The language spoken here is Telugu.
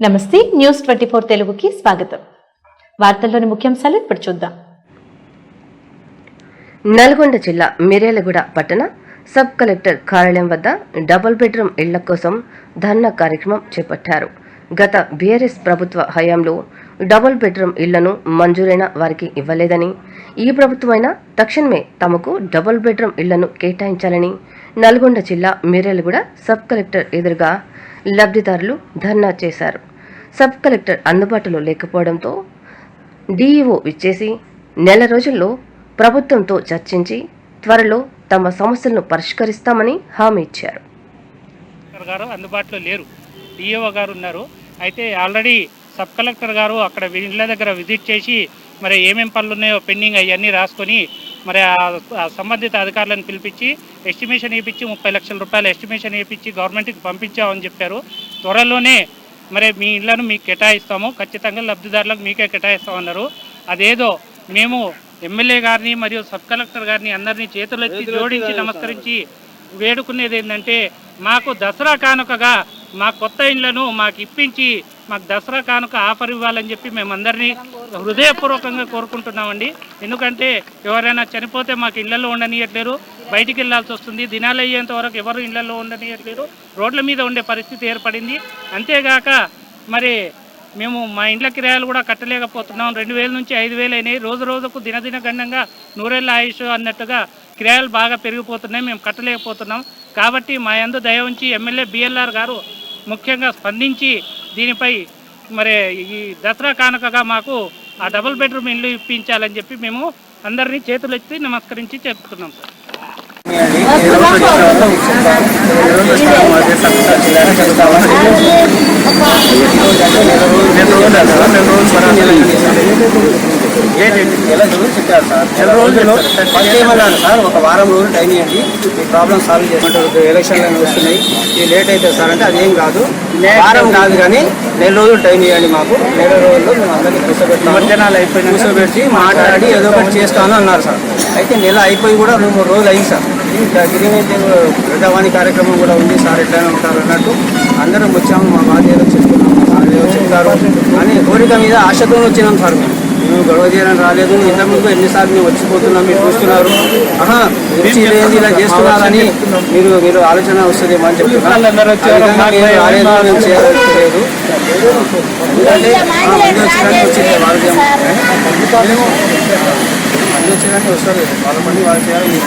నమస్తే న్యూస్ ట్వంటీ ఫోర్ తెలుగుకి స్వాగతం. వార్తల్లోని ముఖ్యాంశాలు ఇప్పుడు చూద్దాం. నల్గొండ జిల్లా మిర్యాలగూడ పట్టణ సబ్ కలెక్టర్ కార్యాలయం వద్ద డబుల్ బెడ్రూమ్ ఇళ్ళ కోసం ధర్నా కార్యక్రమం చేపట్టారు. గత బీఆర్ఎస్ ప్రభుత్వ హయాంలో డబుల్ బెడ్రూమ్ ఇళ్ళను మంజూరైన వారికి ఇవ్వలేదని ఈ ప్రభుత్వమైనా తక్షణమే తమకు డబుల్ బెడ్రూమ్ ఇళ్ళను కేటాయించాలని నల్గొండ జిల్లా మిర్యాలగూడ సబ్ కలెక్టర్ ఎదురుగా లబ్ధిదారులు ధర్నా చేశారు. సబ్ కలెక్టర్ అందుబాటులో లేకపోవడంతో డీఈఓ ఇచ్చేసి నెల రోజుల్లో ప్రభుత్వంతో చర్చించి త్వరలో తమ సమస్యలను పరిష్కరిస్తామని హామీ ఇచ్చారు. గారు అందుబాటులో లేరు. డిఓ గారు ఉన్నారు. అయితే ఆల్రెడీ సబ్ కలెక్టర్ గారు అక్కడ ఇళ్ళ దగ్గర విజిట్ చేసి మరి ఏమేం పనులు ఉన్నాయో పెండింగ్ అవన్నీ రాసుకొని మరి సంబంధిత అధికారులను పిలిపించి ఎస్టిమేషన్ వేయించి ముప్పై లక్షల రూపాయల ఎస్టిమేషన్ వేయించి గవర్నమెంట్కి పంపించామని చెప్పారు. త్వరలోనే మరి మీ ఇళ్ళను మీకు కేటాయిస్తాము. ఖచ్చితంగా లబ్ధిదారులకు మీకే కేటాయిస్తామన్నారు. అదేదో మేము ఎమ్మెల్యే గారిని మరియు సబ్ కలెక్టర్ గారిని అందరినీ చేతులెత్తి జోడించి నమస్కరించి వేడుకునేది ఏంటంటే మాకు దసరా కానుకగా మా కొత్త ఇళ్ళను మాకు ఇప్పించి మాకు దసరా కానుక ఆఫర్ ఇవ్వాలని చెప్పి మేమందరినీ హృదయపూర్వకంగా కోరుకుంటున్నామండి. ఎందుకంటే ఎవరైనా చనిపోతే మాకు ఇళ్ళలో ఉండనియట్లేరు బయటికి వెళ్ళాల్సి వస్తుంది. దినాలు అయ్యేంత వరకు ఎవరు ఇళ్ళలో ఉండనియట్లేరు. రోడ్ల మీద ఉండే పరిస్థితి ఏర్పడింది. అంతేగాక మరి మేము మా ఇండ్ల కిరాయాలు కూడా కట్టలేకపోతున్నాం. రెండు వేల నుంచి ఐదు వేలు అయినాయి. రోజు రోజుకు దినదిన గండంగా నూరేళ్ళ ఆయుష్ అన్నట్టుగా కిరాయాలు బాగా పెరిగిపోతున్నాయి. మేము కట్టలేకపోతున్నాం. కాబట్టి మా యందు దయ ఉంచి ఎమ్మెల్యే బిఎల్ఆర్ గారు ముఖ్యంగా స్పందించి దీనిపై మరి ఈ దసరా కానుకగా మాకు ఆ డబుల్ బెడ్రూమ్ ఇల్లు ఇప్పించాలని చెప్పి మేము అందరినీ చేతులు ఎత్తి నమస్కరించి చెప్తున్నాం సార్. నెల రోజులు ఫస్ట్ ఏమన్నాను సార్. ఒక వారం రోజులు టైం ఇవ్వండి. ఈ ప్రాబ్లం సాల్వ్ చేసుకుంటారు ఎలక్షన్లు వస్తున్నాయి. ఇది లేట్ అవుతుంది సార్ అంటే అదేం కాదు. వారం కాదు. కానీ నెల రోజులు టైం ఇవ్వండి మాకు. నెల రోజుల్లో మేము అందరినీ కూర్చోబెట్టాలి కూర్చోబెట్టి మాట్లాడి ఏదో ఒకటి చేస్తాను అన్నారు సార్. అయితే నెల అయిపోయి కూడా రెండు మూడు రోజులు అయింది సార్. గిరివేది ప్రజావాణి కార్యక్రమం కూడా ఉంది సార్. ఎట్లయినా ఉంటారు అన్నట్టు అందరం వచ్చాము. మా బాధ ఏదో చెప్తున్నాము సార్ చెప్తారు అని కోరిక మీద ఆశతో వచ్చినాం సార్ మేము. మేము గొడవ చేయడానికి రాలేదు. ఇంతకుముందు ఎన్నిసార్లు మేము వచ్చిపోతున్నాం మీరు చూస్తున్నారు. ఆహా లేనిది ఇలా చేస్తున్నారని మీరు మీరు ఆలోచన వస్తుందేమో అని చెప్తున్నారు చేయలేదు. మంది వచ్చేదానికి మంది వస్తారు వాళ్ళ పని వాళ్ళు చేయాలి. మీ